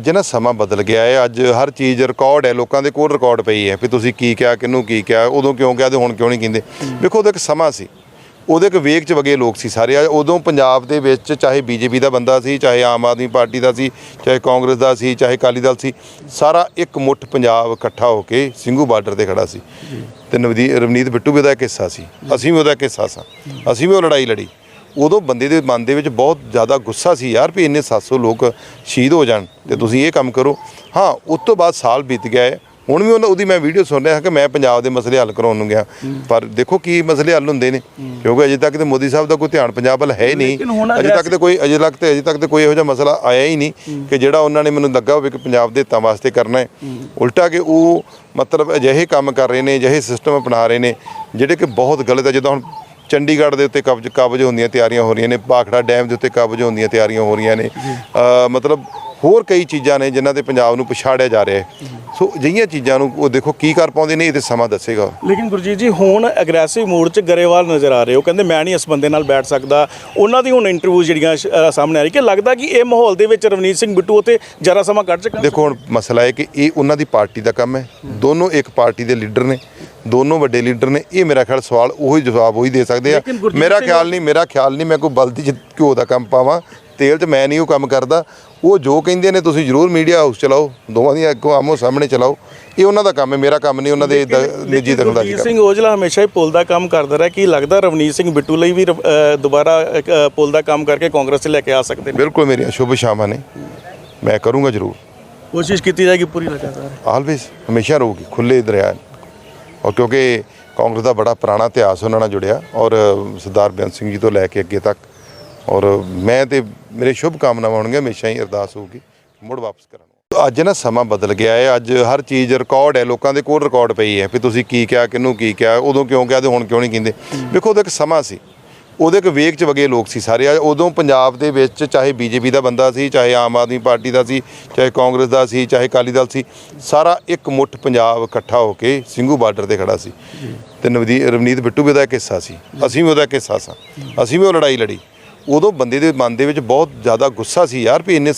ਅੱਜ ਨਾ ਸਮਾਂ ਬਦਲ ਗਿਆ ਹੈ। ਅੱਜ ਹਰ ਚੀਜ਼ ਰਿਕਾਰਡ ਹੈ। ਲੋਕਾਂ ਦੇ ਕੋਲ ਰਿਕਾਰਡ ਪਈ ਹੈ ਵੀ ਤੁਸੀਂ ਕੀ ਕਿਹਾ, ਕਿਹਨੂੰ ਕੀ ਕਿਹਾ, ਉਦੋਂ ਕਿਉਂ ਕਿਹਾ ਤੇ ਹੁਣ ਕਿਉਂ ਨਹੀਂ ਕਹਿੰਦੇ। ਵੇਖੋ ਉਹਦਾ ਇੱਕ ਸਮਾਂ ਸੀ। ਉਹਦੇ ਇੱਕ ਵੇਗ 'ਚ ਵਗੇ ਲੋਕ ਸੀ ਸਾਰੇ। ਉਦੋਂ ਪੰਜਾਬ ਦੇ ਵਿੱਚ ਚਾਹੇ ਬੀਜੇਪੀ ਦਾ ਬੰਦਾ ਸੀ, ਚਾਹੇ ਆਮ ਆਦਮੀ ਪਾਰਟੀ ਦਾ ਸੀ, ਚਾਹੇ ਕਾਂਗਰਸ ਦਾ ਸੀ, ਚਾਹੇ ਅਕਾਲੀ ਦਲ ਸੀ, ਸਾਰਾ ਇੱਕ ਮੁੱਠ ਪੰਜਾਬ ਇਕੱਠਾ ਹੋ ਕੇ ਸਿੰਘੂ ਬਾਰਡਰ ਤੇ ਖੜਾ ਸੀ। ਤੇ ਨਵਦੀ ਰਵਨੀਤ ਬਿੱਟੂ ਵੀ ਉਹਦਾ ਇੱਕ ਹਿੱਸਾ ਸੀ। ਅਸੀਂ ਵੀ ਉਹਦਾ ਇੱਕ ਹਿੱਸਾ ਸਾਂ। ਅਸੀਂ ਵੀ ਉਹ ਲੜਾਈ ਲੜੀ। ਉਦੋਂ ਬੰਦੇ ਦੇ ਮਨ ਦੇ ਵਿੱਚ ਬਹੁਤ ਜ਼ਿਆਦਾ ਗੁੱਸਾ ਸੀ ਯਾਰ ਵੀ ਇੰਨੇ 700 ਲੋਕ ਸ਼ਹੀਦ ਹੋ ਜਾਣ ਤੇ ਤੁਸੀਂ ਇਹ ਕੰਮ ਕਰੋ। ਹਾਂ ਉਸ ਤੋਂ ਬਾਅਦ ਸਾਲ ਬੀਤ ਗਿਆ ਹੈ ਹੁਣ ਵੀ ਉਹਦੀ ਮੈਂ ਵੀਡੀਓ ਸੁਣ ਰਿਹਾ ਕਿ ਮੈਂ ਪੰਜਾਬ ਦੇ ਮਸਲੇ ਹੱਲ ਕਰਾਉਣ ਨੂੰ ਗਿਆ। ਪਰ ਦੇਖੋ ਕੀ ਮਸਲੇ ਹੱਲ ਹੁੰਦੇ ਨੇ। ਕਿਉਂਕਿ ਅਜੇ ਤੱਕ ਤੇ ਮੋਦੀ ਸਾਹਿਬ ਦਾ ਕੋਈ ਧਿਆਨ ਪੰਜਾਬ ਵੱਲ ਹੈ ਹੀ ਨਹੀਂ। ਅਜੇ ਤੱਕ ਤੇ ਕੋਈ ਅਜੇ ਤੱਕ ਤੇ ਅਜੇ ਤੱਕ ਤੇ ਕੋਈ ਇਹੋ ਜਿਹਾ ਮਸਲਾ ਆਇਆ ਹੀ ਨਹੀਂ ਕਿ ਜਿਹੜਾ ਉਹਨਾਂ ਨੇ ਮੈਨੂੰ ਲੱਗਾ ਹੋਵੇ ਕਿ ਪੰਜਾਬ ਦੇ ਹਿੱਤਾਂ ਵਾਸਤੇ ਕਰਨਾ ਹੈ। ਉਲਟਾ ਕਿ ਉਹ ਮਤਲਬ ਅਜਿਹੇ ਕੰਮ ਕਰ ਰਹੇ ਨੇ ਅਜਿਹੇ ਸਿਸਟਮ ਅਪਣਾ ਰਹੇ ਨੇ ਜਿਹੜੇ ਕਿ ਬਹੁਤ ਗਲਤ ਹੈ। ਜਦੋਂ ਹੁਣ ਚੰਡੀਗੜ੍ਹ ਦੇ ਉੱਤੇ ਕਬਜ਼ ਕਬਜ਼ ਹੁੰਦੀਆਂ ਤਿਆਰੀਆਂ ਹੋ ਰਹੀਆਂ ਨੇ ਭਾਖੜਾ ਡੈਮ ਦੇ ਉੱਤੇ ਕਬਜ਼ ਹੁੰਦੀਆਂ ਤਿਆਰੀਆਂ ਹੋ ਰਹੀਆਂ ਨੇ। ਮਤਲਬ ਹੋਰ ਕਈ ਚੀਜ਼ਾਂ ਨੇ ਜਿਨ੍ਹਾਂ ਤੇ ਪੰਜਾਬ ਨੂੰ ਪਛਾੜਿਆ ਜਾ ਰਿਹਾ ਹੈ। ਸੋ ਅਜਿਹੀਆਂ ਚੀਜ਼ਾਂ ਨੂੰ ਉਹ ਦੇਖੋ ਕੀ ਕਰ ਪਾਉਂਦੇ ਨੇ ਇਹ ਤੇ ਸਮਾਂ ਦੱਸੇਗਾ। ਲੇਕਿਨ ਗੁਰਜੀਤ ਜੀ ਹੁਣ ਐਗਰੈਸਿਵ ਮੂਡ 'ਚ ਗਰੇਵਾਲ ਨਜ਼ਰ ਆ ਰਹੇ ਹੋ। ਕਹਿੰਦੇ ਮੈਂ ਨਹੀਂ ਇਸ ਬੰਦੇ ਨਾਲ ਬੈਠ ਸਕਦਾ। ਉਹਨਾਂ ਦੀ ਹੁਣ ਇੰਟਰਵਿਊ ਜਿਹੜੀਆਂ ਸਾਹਮਣੇ ਆ ਰਹੀ ਕਿ ਲੱਗਦਾ ਕਿ ਇਹ ਮਾਹੌਲ ਦੇ ਵਿੱਚ ਰਵਨੀਤ ਸਿੰਘ ਬਿੱਟੂ ਉਤੇ ਜਰਾ ਸਮਾਂ ਕੱਢ ਚੁੱਕਾ? ਦੇਖੋ ਹੁਣ ਮਸਲਾ ਹੈ ਕਿ ਇਹ ਉਹਨਾਂ ਦੀ ਪਾਰਟੀ ਦਾ ਕੰਮ ਹੈ। ਦੋਨੋਂ ਇੱਕ ਪਾਰਟੀ ਦੇ ਲੀਡਰ ਨੇ। ਦੋਨੋਂ ਵੱਡੇ ਲੀਡਰ ਨੇ ਇਹ ਮੇਰਾ ਖਿਆਲ ਸਵਾਲ ਉਹੀ ਜਵਾਬ ਉਹੀ ਦੇ ਸਕਦੇ ਆ। ਮੇਰਾ ਖਿਆਲ ਨਹੀਂ ਮੇਰਾ ਖਿਆਲ ਨਹੀਂ ਮੈਂ ਕੋਈ ਬਲਦੀ ਚ ਘਿਓ ਦਾ ਕੰਮ ਪਾਵਾਂ ਤੇਲ 'ਚ ਮੈਂ ਨਹੀਂ ਉਹ ਕੰਮ ਕਰਦਾ। ਉਹ ਜੋ ਕਹਿੰਦੇ ਨੇ ਤੁਸੀਂ ਜ਼ਰੂਰ ਮੀਡੀਆ ਹਾਊਸ ਚਲਾਓ ਦੋਵਾਂ ਦੀਆਂ ਅੱਗੋਂ ਆਮੋ ਸਾਹਮਣੇ ਚਲਾਓ। ਇਹ ਉਹਨਾਂ ਦਾ ਕੰਮ ਹੈ ਮੇਰਾ ਕੰਮ ਨਹੀਂ ਉਹਨਾਂ ਦੇ ਨਿੱਜੀ ਦਖਲਅੰਦਾਜ਼ੀ ਸਿੰਘ ਔਜਲਾ ਹਮੇਸ਼ਾ ਹੀ ਪੁੱਲ ਦਾ ਕੰਮ ਕਰਦਾ ਰਿਹਾ ਕੀ ਲੱਗਦਾ ਰਵਨੀਤ ਸਿੰਘ ਬਿੱਟੂ ਲਈ ਵੀ ਦੁਬਾਰਾ ਇੱਕ, ਪੁੱਲ ਦਾ ਕੰਮ ਕਰਕੇ ਕਾਂਗਰਸ 'ਚ ਲੈ ਕੇ ਆ ਸਕਦੇ ਨੇ? ਬਿਲਕੁਲ ਮੇਰੀਆਂ ਸ਼ੁਭ ਸ਼ਾਮਾਂ ਨੇ ਮੈਂ ਕਰੂੰਗਾ ਜ਼ਰੂਰ। ਕੋਸ਼ਿਸ਼ ਕੀਤੀ ਜਾਏਗੀ ਪੂਰੀ ਲਗਾਤਾਰ। ਆਲਵੇਸ ਹਮੇਸ਼ਾ ਰਹੂਗੀ ਖੁੱਲੇ ਦਰਿਆ ਔਰ ਕਿਉਂਕਿ ਕਾਂਗਰਸ ਦਾ ਬੜਾ ਪੁਰਾਣਾ ਇਤਿਹਾਸ ਉਹਨਾਂ ਨਾਲ ਜੁੜਿਆ ਔਰ ਸਰਦਾਰ ਬੇਅੰਤ ਸਿੰਘ ਜੀ ਤੋਂ ਲੈ ਕੇ ਅੱਗੇ ਤੱਕ। ਔਰ ਮੈਂ ਤੇ ਮੇਰੇ ਸ਼ੁਭ ਕਾਮਨਾਵਾਂ ਹੋਣਗੀਆਂ ਹਮੇਸ਼ਾ ਹੀ ਅਰਦਾਸ ਹੋਊਗੀ ਮੁੜ ਵਾਪਸ ਕਰਨ ਅੱਜ ਨਾ ਸਮਾਂ ਬਦਲ ਗਿਆ ਹੈ ਅੱਜ ਹਰ ਚੀਜ਼ ਰਿਕਾਰਡ ਹੈ ਲੋਕਾਂ ਦੇ ਕੋਲ ਰਿਕਾਰਡ ਪਈ ਹੈ ਵੀ ਤੁਸੀਂ ਕੀ ਕਿਹਾ ਕਿਹਨੂੰ ਕੀ ਕਿਹਾ ਉਦੋਂ ਕਿਉਂ ਕਿਹਾ ਤੇ ਹੁਣ ਕਿਉਂ ਨਹੀਂ ਕਹਿੰਦੇ। ਵੇਖੋ ਉਹਦਾ ਇੱਕ ਸਮਾਂ ਸੀ ਉਹਦੇ ਇੱਕ ਵੇਗ 'ਚ ਵਗੇ ਲੋਕ ਸੀ ਸਾਰੇ। ਆ ਉਦੋਂ ਪੰਜਾਬ ਦੇ ਵਿੱਚ ਚਾਹੇ ਬੀਜੇਪੀ ਦਾ ਬੰਦਾ ਸੀ, ਚਾਹੇ ਆਮ ਆਦਮੀ ਪਾਰਟੀ ਦਾ ਸੀ, ਚਾਹੇ ਕਾਂਗਰਸ ਦਾ ਸੀ, ਚਾਹੇ ਅਕਾਲੀ ਦਲ ਸੀ, ਸਾਰਾ ਇੱਕ ਮੁੱਠ ਪੰਜਾਬ ਇਕੱਠਾ ਹੋ ਕੇ ਸਿੰਘੂ ਬਾਰਡਰ ਤੇ ਖੜਾ ਸੀ। ਤੇ ਨਵਦੀ, ਰਵਨੀਤ ਬਿੱਟੂ ਵੀ ਉਹਦਾ ਇੱਕ ਹਿੱਸਾ ਸੀ। ਅਸੀਂ ਵੀ ਉਹਦਾ ਇੱਕ ਹਿੱਸਾ ਸਾਂ। ਅਸੀਂ ਵੀ ਉਹ ਲੜਾਈ ਲੜੀ। ਉਦੋਂ ਬੰਦੇ ਦੇ ਮਨ ਦੇ ਵਿੱਚ ਬਹੁਤ ਜ਼ਿਆਦਾ ਗੁੱਸਾ ਸੀ ਯਾਰ ਵੀ ਇੰਨੇ